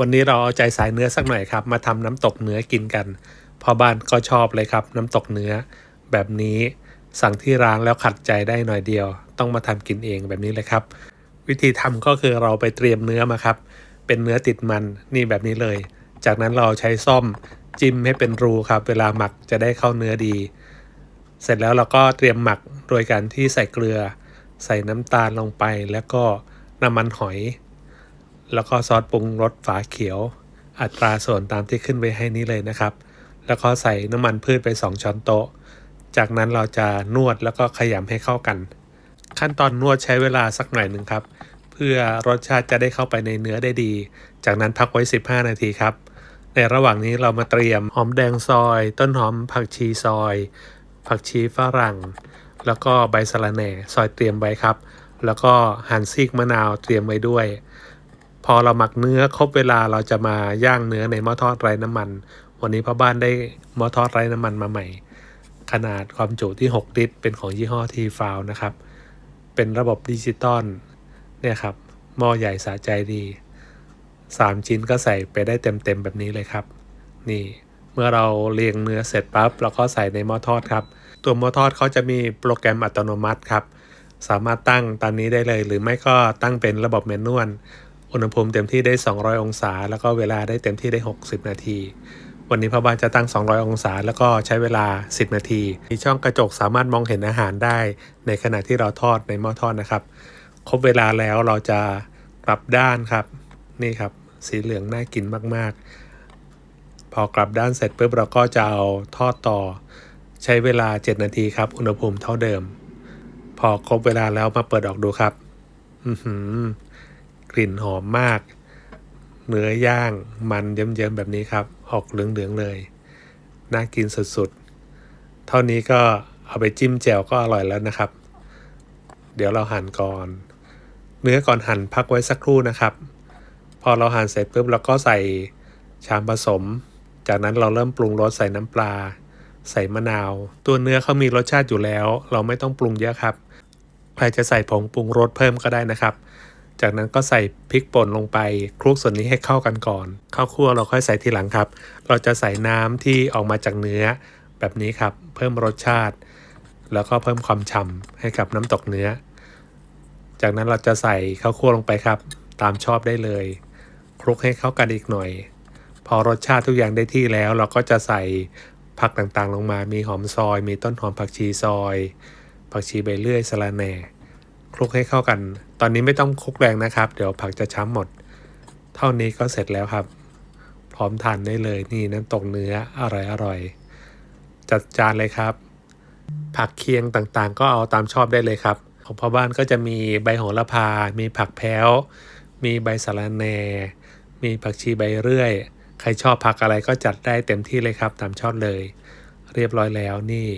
วันนี้เราเอาใจสายเนื้อสักหน่อยครับ มาทำน้ำตกเนื้อกินกันพอบ้านก็ชอบเลยครับ น้ำตกเนื้อ แบบนี้สั่งที่ร้านแล้วขัดใจได้หน่อยเดียว ต้องมาทำกินเองแบบนี้เลยครับ วิธีทำก็คือเราไปเตรียมเนื้อมาครับ เป็นเนื้อติดมันนี่แบบนี้เลย จากนั้นเราใช้ซ่อมจิ้มให้เป็นรูครับ เวลาหมักจะได้เข้าเนื้อดี เสร็จแล้วเราก็เตรียมหมักโดยการที่ใส่เกลือ ใส่น้ำตาลลงไปแล้วก็น้ำมันหอย แล้วก็ซอสปรุงรสฝาเขียว อัตราส่วนตามที่ขึ้นไว้ให้นี้เลยนะครับ แล้วก็ใส่น้ำมันพืชไป 2 ช้อนโต๊ะ จากนั้นเราจะนวดแล้วก็ขยำให้เข้ากัน ขั้นตอนนวดใช้เวลาสักหน่อยหนึ่งครับ เพื่อรสชาติจะได้เข้าไปในเนื้อได้ดี จากนั้นพักไว้ 15 นาทีครับ ในระหว่างนี้เรามาเตรียมหอมแดงซอย ต้นหอมผักชีซอย ผักชีฝรั่ง แล้วก็ใบสะระแหน่ซอยเตรียมไว้ครับ แล้วก็หั่นซีกมะนาวเตรียมไว้ด้วย พอเราหมักเนื้อครบเวลาเราจะมาย่างเนื้อในหม้อทอดไร้น้ำมัน วันนี้พ่อบ้านได้หม้อทอดไร้น้ำมันมาใหม่ ขนาดความจุที่ 6 ลิตร เป็นของยี่ห้อทีฟาวนะครับ เป็นระบบดิจิตอลเนี่ยครับหม้อใหญ่สะใจดี 3 ชิ้นก็ใส่ไปได้เต็มๆแบบนี้เลยครับ นี่เมื่อเราเรียงเนื้อเสร็จปั๊บเราก็ใส่ในหม้อทอดครับ ตัวหม้อทอดเขาจะมีโปรแกรมอัตโนมัติครับ สามารถตั้งตามนี้ได้เลย หรือไม่ก็ตั้งเป็นระบบแมนนวล อุณหภูมิเต็มที่ได้ 200 องศา แล้วก็เวลาได้เต็มที่ได้ 60 นาที วันนี้พ่อบ้านจะตั้ง 200 องศา แล้วก็ใช้เวลา 10 นาที มีช่องกระจกสามารถมองเห็นอาหารได้ ในขณะที่เราทอดในหม้อทอดนะครับ ครบเวลาแล้วเราจะกลับด้านครับ นี่ครับ สีเหลืองน่ากินมาก ๆ พอกลับด้านเสร็จปุ๊บเราก็จะเอาทอดต่อ ใช้เวลา 7 นาทีครับ อุณหภูมิเท่าเดิม พอครบเวลาแล้วมาเปิดออกดูครับ อือหือ กลิ่นหอมมาก เนื้อย่างมันเยิ้มๆแบบนี้ครับ ออกเหลืองๆเลย น่ากินสุดๆ เท่านี้ก็เอาไปจิ้มแจ่วก็อร่อยแล้วนะครับ เดี๋ยวเราหั่นก่อน เนื้อก่อนหั่นพักไว้สักครู่นะครับ พอเราหั่นเสร็จปุ๊บเราก็ใส่ชามผสม จากนั้นเราเริ่มปรุงรสใส่น้ำปลา ใส่มะนาว ตัวเนื้อเขามีรสชาติอยู่แล้ว เราไม่ต้องปรุงเยอะครับ ใครจะใส่ผงปรุงรสเพิ่มก็ได้นะครับ จากนั้นก็ใส่พริกป่นลงไปคลุกส่วนนี้ให้เข้ากันก่อน ข้าวคั่วเราค่อยใส่ทีหลังครับ เราจะใส่น้ำที่ออกมาจากเนื้อ แบบนี้ครับ เพิ่มรสชาติ แล้วก็เพิ่มความฉ่ำให้กับน้ำตกเนื้อ จากนั้นเราจะใส่ข้าวคั่วลงไปครับ ตามชอบได้เลย คลุกให้เข้ากันอีกหน่อย พอรสชาติทุกอย่างได้ที่แล้ว เราก็จะใส่ผักต่างๆ ลงมา มีหอมซอย มีต้นหอมผักชีซอย ผักชีใบเลื่อยสะระแหน่ ลุกให้เข้ากัน ตอนนี้ไม่ต้องคลุกแรงนะครับ เดี๋ยวผักจะช้ำหมด เท่านี้ก็เสร็จแล้วครับ พร้อมทานได้เลยนี่น้ำตกเนื้ออร่อยอร่อยจัดจานเลยครับ ผักเคียงต่างๆ ก็เอาตามชอบได้เลยครับ ของพ่อบ้านก็จะมีใบโหระพา มีผักแพ้ว มีใบสะระแหน่ มีผักชีใบเรื่อย ใครชอบผักอะไรก็จัดได้เต็มที่เลยครับ ตามชอบเลย เรียบร้อยแล้วนี่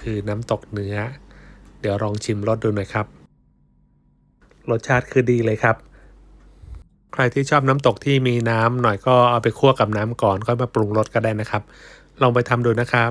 คือน้ำตกเนื้อ เดี๋ยวลองชิมรสดูหน่อยครับ รสชาติคือดีเลยครับ ใครที่ชอบน้ำตกที่มีน้ำหน่อยก็เอาไปคั่วกับน้ำก่อนค่อยมาปรุงรสก็ได้นะครับ ลองไปทำดูนะครับ